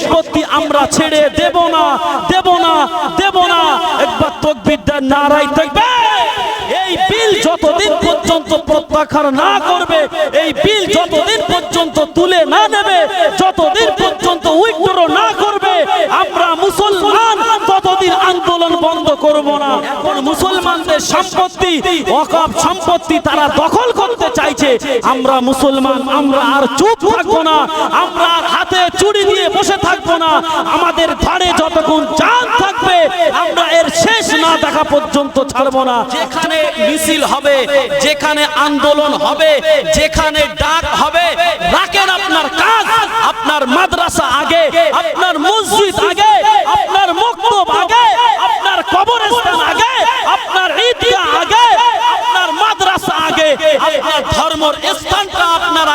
সম্পত্তি আমরা ছেড়ে দেব না দেব না দেব না। একবার তকবিরদার নারাই থাকবে। এই বিল যতদিন পর্যন্ত প্রত্যাখ্যান না করবে, এই বিল যতদিন পর্যন্ত তুলে না নেবে, যতদিন পর্যন্ত উইথড্র না করবে, আমরা মুসলমান ততদিন আন্দোলন বন্ধ করব না। এখন মুসলমানদের সম্পত্তি অকাপ সম্পত্তি তারা দখল করতে চাইছে। আমরা মুসলমান, আমরা আর চুপ থাকব না, আমরা আর চুরি দিয়ে বসে থাকব না। আমাদের ধারে যতক্ষণ চাঁদ থাকবে, আমরা এর শেষ না দেখা পর্যন্ত ছাড়বো না। যেখানে মিছিল হবে, যেখানে আন্দোলন হবে, যেখানে ডাক হবে রাখেন আপনার কাজ, আপনার মাদ্রাসা আগে, আপনার মসজিদ আগে আপনার মক্তব আগে আপনার কবরস্থান আগে আপনার ঈদগাহ আগে আপনার মাদ্রাসা আগে আপনার ধর্মর স্থানটা আপনার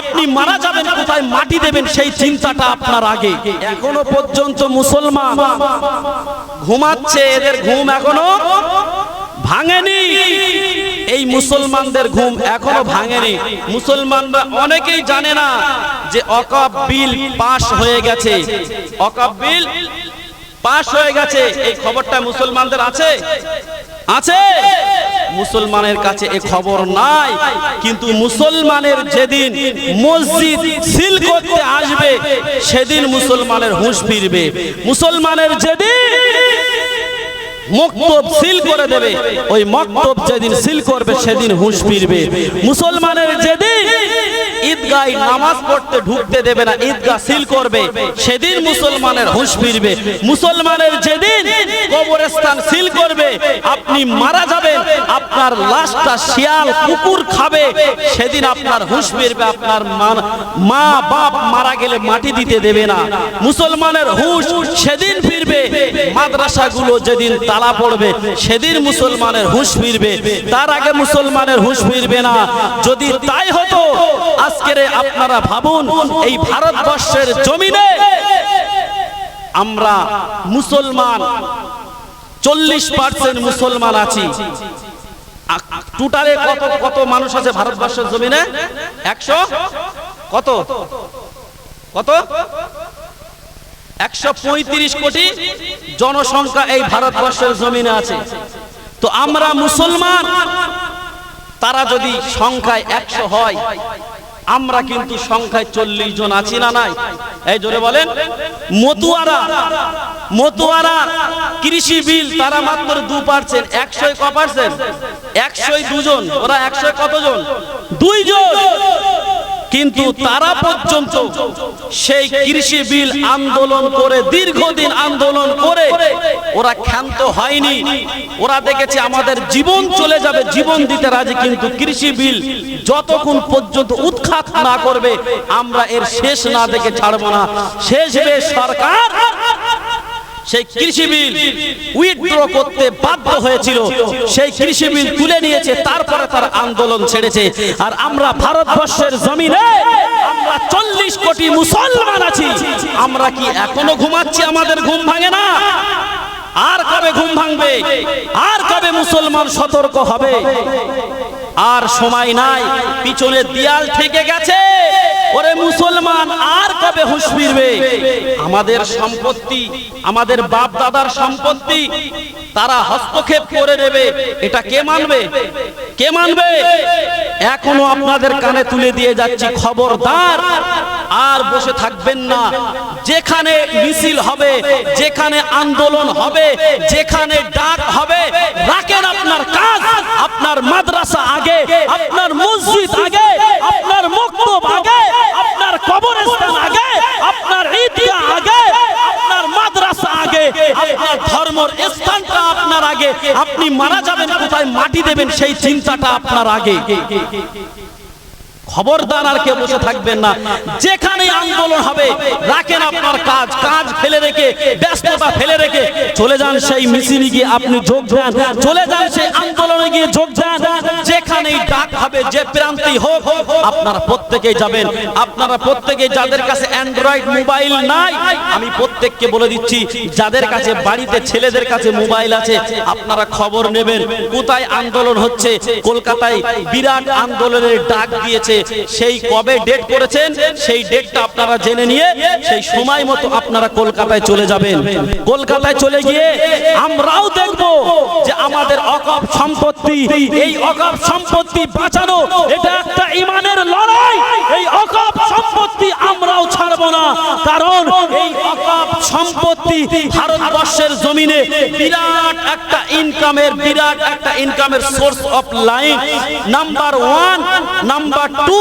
আপনি মারা যাবেন, কোথায় মাটি দেবেন সেই চিন্তাটা আপনার আগে। এখনও পর্যন্ত মুসলমান ঘুমাচ্ছে, এদের ঘুম এখনও ভাঙেনি। এই মুসলমানদের ঘুম এখনও ভাঙেনি। মুসলমানরা অনেকেই জানে না যে অকাপ বিল পাশ হয়ে গেছে। অকাপ বিল পাশ হয়ে গেছে। এই খবরটা মুসলমানদের আছে? আছে? মুসলমানের কাছে এ খবর নাই। কিন্তু মুসলমানের যেদিন মসজিদ সিল করতে আসবে, সেদিন মুসলমানের হুঁশ ফিরবে। মুসলমানের যেদিন মক্তব সিল করে দেবে। ওই মক্তব যেদিন সিল করবে, সেদিন হুঁশ ফিরবে। মুসলমানের যেদিন ঈদগাহ নামাজ পড়তে ঢুকতে দেবে না, ঈদগাহ সিল করবে, সেদিন মুসলমানের হুঁশ ফিরবে। মুসলমানের যেদিন কবরস্থান সিল করবে, আপনি মারা যাবেন, আপনার লাশটা শিয়াল, কুকুর খাবে, সেদিন আপনার হুঁশ ফিরবে, আপনার মা- বাপ মারা গেলে মাটি দিতে দেবে না। মুসলমানের হুঁশ সেদিন ফিরবে। মাদ্রাসাগুলো যেদিন তালা পড়বে, সেদিন মুসলমানের হুঁশ ফিরবে, তার আগে মুসলমানের হুঁশ ফিরবে না। যদি তাই হতো, আজকের আপনারা ভাবুন, এই ভারতবর্ষের জমিনে আমরা মুসলমান চল্লিশ পার্সেন্ট মুসলমান আছি। টোটালে কত কত মানুষ আছে ভারতবর্ষের জমিনে? একশো? কত? কত? একশো পঁয়ত্রিশ কোটি জনসংখ্যা এই ভারতবর্ষের জমিনে আছে। তো আমরা মুসলমান, তারা যদি সংখ্যায় একশো হয়, আমরা কিন্তু সংখ্যায় চল্লিশ জন আছি না নাই? এই জোরে বলেন। মতুয়ারা মতুয়ারা কৃষি বিল, তারা মাত্র দু পার্সেন্ট একশো ক পার্সেন্ট? একশোয় দুজন, ওরা একশোয় কতজন? দুইজন। কিন্তু তারা পর্যন্ত সেই কৃষি বিল আন্দোলন করে দীর্ঘদিন আন্দোলন করে ওরা ক্ষান্ত হয়নি। ওরা দেখেছে আমাদের জীবন চলে যাবে জীবন দিতে রাজি কিন্তু কৃষি বিল যতক্ষণ পর্যন্ত উৎখাত না করবে আমরা এর শেষ না দেখে ছাড়বো না। শেষ সরকার। সেই কৃষি বিল উইথড্র করতে বাধ্য হয়েছিল। সেই কৃষি বিল তুলে নিয়েছে, তারপরে তার আন্দোলন ছেড়েছে। আর আমরা ভারতবর্ষের জমিনে আমরা চল্লিশ কোটি মুসলমান আছি। আমরা কি এখনও ঘুমাচ্ছি? আমাদের ঘুম ভাঙে না। আর কবে ঘুম ভাঙবে? আর কবে মুসলমান সতর্ক হবে? আর সময় নাই। পিছনে দেয়াল থেকে গেছে। ওরে মুসলমান, আর কবে হুঁশ ফিরবে? আমাদের সম্পত্তি, আমাদের বাপ দাদার সম্পত্তি, তারা হস্তক্ষেপ করে নেবে এটা কে মানবে? কে মানবে? এখনও আপনাদের কানে তুলে দিয়ে যাচ্ছি খবরদার। আর বসে থাকবেন না। যেখানে মিছিল হবে, যেখানে আন্দোলন হবে, যেখানে ডাক হবে, রাখেন আপনার কাজ, আপনার মাদ্রাসা আগে, আপনার মসজিদ আগে আপনার মক্তব আগে আপনার কবরস্থান আগে আপনার ঈদগাহ আগে আপনার মাদ্রাসা আগে আপনার ধর্মর স্থানটা আপনার আগে আপনি মারা যাবেন কোথায় মাটি দেবেন সেই চিন্তাটা আপনার আগে। খবরদার আর কেউ বসে থাকবেন না। যেখানে আন্দোলন হবে, রাখেন আপনার কাজ কাজ ফেলে রেখে, ব্যস্ততা ফেলে রেখে চলে যান সেই মিছিলে গিয়ে আপনি যোগ দেন। চলে যান সেই আন্দোলনে গিয়ে যোগ দেন। যেখানেই ডাক হবে, যে প্রান্তি হোক, আপনারা প্রত্যেকেই যাবেন। আপনারা প্রত্যেকেই যাদের কাছে অ্যান্ড্রয়েড মোবাইল নাই, আমি প্রত্যেককে বলে দিচ্ছি, যাদের কাছে বাড়িতে ছেলেদের কাছে মোবাইল আছে, আপনারা খবর নেবেন। কোথায় আন্দোলন হচ্ছে? কলকাতায় বিরাট আন্দোলনের ডাক দিয়েছে। সেই কবে ডেট করেছেন, সেই ডেটটা আপনারা জেনে নিয়ে, সেই সময় মতো আপনারা কলকাতায় চলে যাবেন। কলকাতায় চলে গিয়ে আমরাও দেখব যে আমাদের অকপ সম্পত্তি, এই অকপ সম্পত্তি বাঁচানো, এটা একটা ইমানের লড়াই। এই অকপ সম্পত্তি আমরাও ছাড়ব না, কারণ এই অকপ সম্পত্তি ভারতবর্ষের জমিনে বিরাট একটা ইনকামের বিরাট একটা ইনকামের source offline number one number two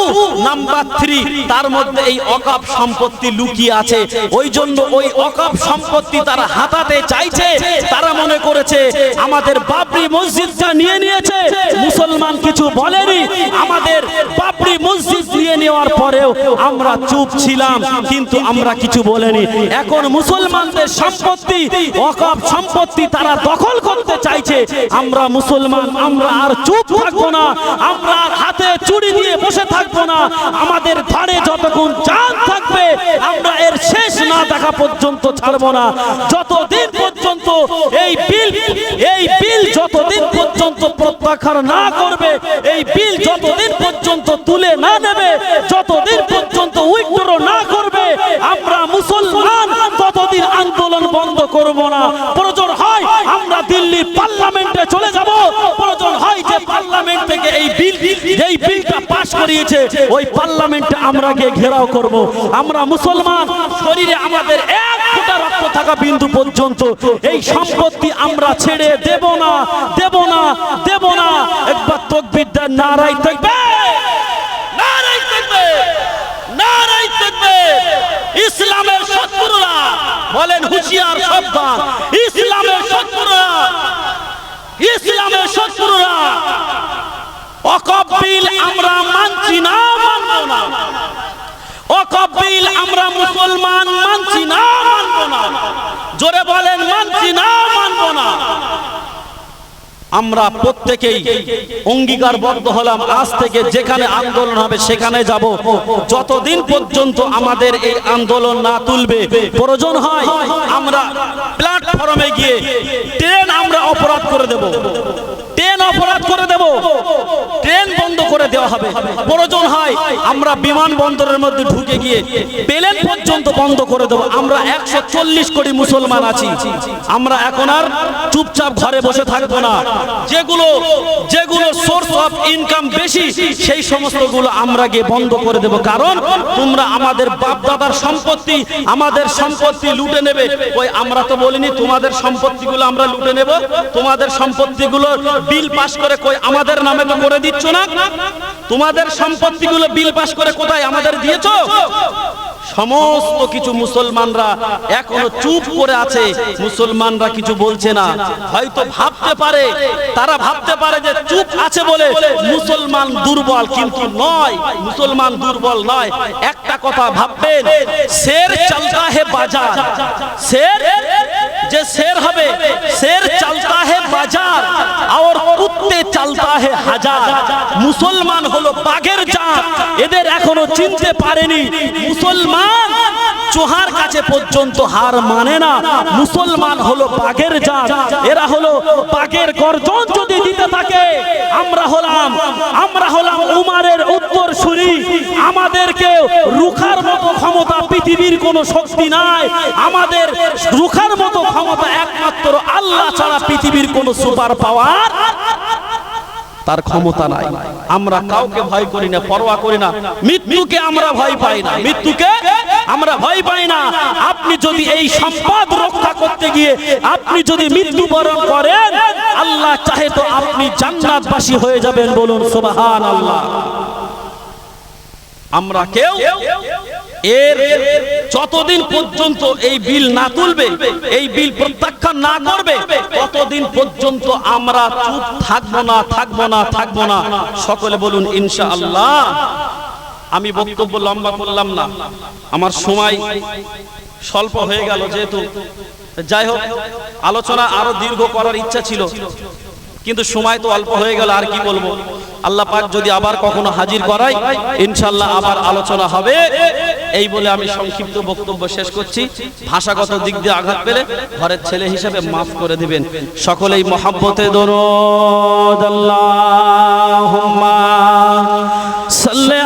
number three তার মধ্যে এই অকাপ সম্পত্তি লুকিয়ে আছে। ওই জন্য ওই অকাপ সম্পত্তি তারা হাতাতে চাইছে। তারা মনে করেছে, আমাদের বাবরি মসজিদটা নিয়ে নিয়েছে। মুসলমান কিছু বলেনি। পরেও আমরা চুপ ছিলাম, কিন্তু আমরা কিছু বলেনি। এখন মুসলমানদের সম্পত্তি অকাপ সম্পত্তি তারা দখল করতে চাইছে। আমরা মুসলমান, আমরা আর চুপ থাকব না, আমরা হাতে চুরি দিয়ে বসে থাকব না। আমাদের ঘরে যতক্ষণ চাঁদ থাকবে, আমরা এর শেষ না দেখা পর্যন্ত ছাড়বো না। যতদিন পর্যন্ত এই বিল এই বিল যতদিন পর্যন্ত প্রত্যাখ্যান না করবে, এই বিল যতদিন পর্যন্ত তুলে না নেবে ততদিন আন্দোলন বন্ধ করব না। প্রয়োজন হয় আমরা দিল্লির পার্লামেন্টে চলে যাব। প্রয়োজন হয় যে পার্লামেন্ট থেকে এই বিল, যেই বিলটা পাস করিয়েছে, ওই পার্লামেন্টে আমরা গিয়ে ঘেরাও করব। আমরা মুসলমান, শরীরে আমাদের এক ফোঁটা রক্ত থাকা বিন্দু পর্যন্ত এই সম্পত্তি আমরা ছেড়ে দেব না দেব না দেব না। একবার তকবিদ্যার নারাই থাকবে নারাই থাকবে নারাই থাকবে ইসলামের শত্রুরা বলেন হুঁশিয়ার সাবধান ইসলামের শত্রুরা ইসলামের শত্রুরা। অকবিল আমরা মানছি না, মানবো না। অকবিল আমরা মুসলমান মানছি না, মানবো না। জোরে বলেন, মানছি না, মানবো না। আমরা প্রত্যেকেই অঙ্গীকারবদ্ধ হলাম। আজ থেকে যেখানে আন্দোলন হবে, সেখানে যাব। যতদিন পর্যন্ত আমাদের এই আন্দোলন না তুলবে, প্রয়োজন হয় আমরা প্ল্যাটফর্মে গিয়ে ট্রেন আমরা অপরাধ করে দেব। ট্রেন অপরাধ করে দেব। ট্রেন বন্ধ করে দেওয়া হবে। প্রয়োজন হয় আমরা বিমানবন্দরের মধ্যে ঢুকে গিয়ে প্লেন পর্যন্ত বন্ধ করে দেব। আমরা একশো চল্লিশ কোটি মুসলমান আছি। আমরা এখন আর চুপচাপ ঘরে বসে থাকব না। যেগুলো যেগুলো সোর্স অফ ইনকাম বেশি, সেই সমস্তগুলো আমরা গিয়ে বন্ধ করে দেব। কারণ তোমরা আমাদের বাপ দাদার সম্পত্তি, আমাদের সম্পত্তি লুটে নেবে। ওই আমরা তো বলিনি, তোমাদের সম্পত্তিগুলো আমরা লুটে নেব। তোমাদের সম্পত্তিগুলো বিল পাস করে কই আমাদের নামে তো করে দিচ্ছ না? তোমাদের সম্পত্তিগুলো বিল পাস করে কোথায় আমাদের দিয়েছ? সমস্ত কিছু মুসলমানরা এখনও চুপ করে আছে। মুসলমানরা কিছু বলছে না। হয়তো ভাবতে পারে, তারা ভাবতে পারে যে চুপ আছে বলে মুসলমান দুর্বল, কিন্তু নয়, মুসলমান দুর্বল নয়। একটা কথা ভাববেন, শের চলতা হে বাজার। শের যে শের হবে, শের চলতা হে বাজার, আর কুত্তে চলতা হে হাজার। মুসলমান হলো বাঘের জাত, এদের এখনও চিনতে পারেনি। মুসলমান চোহার কাছে পর্যন্ত হার মানে না। মুসলমান হলো বাঘের জাত, এরা হলো বাঘের গর্জন যদি দিতে থাকে। আমরা হলাম আমরা হলাম উমারের উত্তর সুরি আমাদেরকে রুখার মতো ক্ষমতা পৃথিবীর কোনো শক্তি নাই। আমাদের রুখার মতো ক্ষমতা একমাত্র আল্লাহ ছাড়া পৃথিবীর কোনো সুপার পাওয়ার তার ক্ষমতা নাই। আমরা কাউকে ভয় করি না, পরোয়া করি না। মৃত্যুকে আমরা ভয় পাই না। মৃত্যুকে আমরা ভয় পাই না। আপনি যদি এই সম্পদ রক্ষা করতে গিয়ে আপনি যদি মৃত্যুবরণ করেন, আল্লাহ চাহে তো আপনি জান্নাতবাসী হয়ে যাবেন বলুন সুবহান আল্লাহ আমরা কেউ এর যতদিন পর্যন্ত এই বিল না তুলবে, এই বিল প্রত্যাখ্যান না করবে, ততদিন পর্যন্ত আমরা চুপ থাকব না থাকব না থাকব না। সকলে বলুন, ইনশাআল্লাহ। আমি বক্তব্য লম্বা করলাম না। আমার সময় স্বল্প হয়ে গেল যেহেতু। যাই হোক, আলোচনা আরও দীর্ঘ করার ইচ্ছা ছিল। কিন্তু সময় তো অল্প হয়ে গেল, আর কি বলব? আল্লাহ পাক যদি আবার কখনো হাজির করাই ইনশাল্লাহ আবার আলোচনা হবে। এই বলে আমি সংক্ষিপ্ত বক্তব্য শেষ করছি। ভাষাগত দিক দিয়ে আঘাত পেলে ঘরের ছেলে হিসেবে মাফ করে দিবেন। সকলেই মহাব্বতে দরদ, আল্লাহুম্মা সাল্লি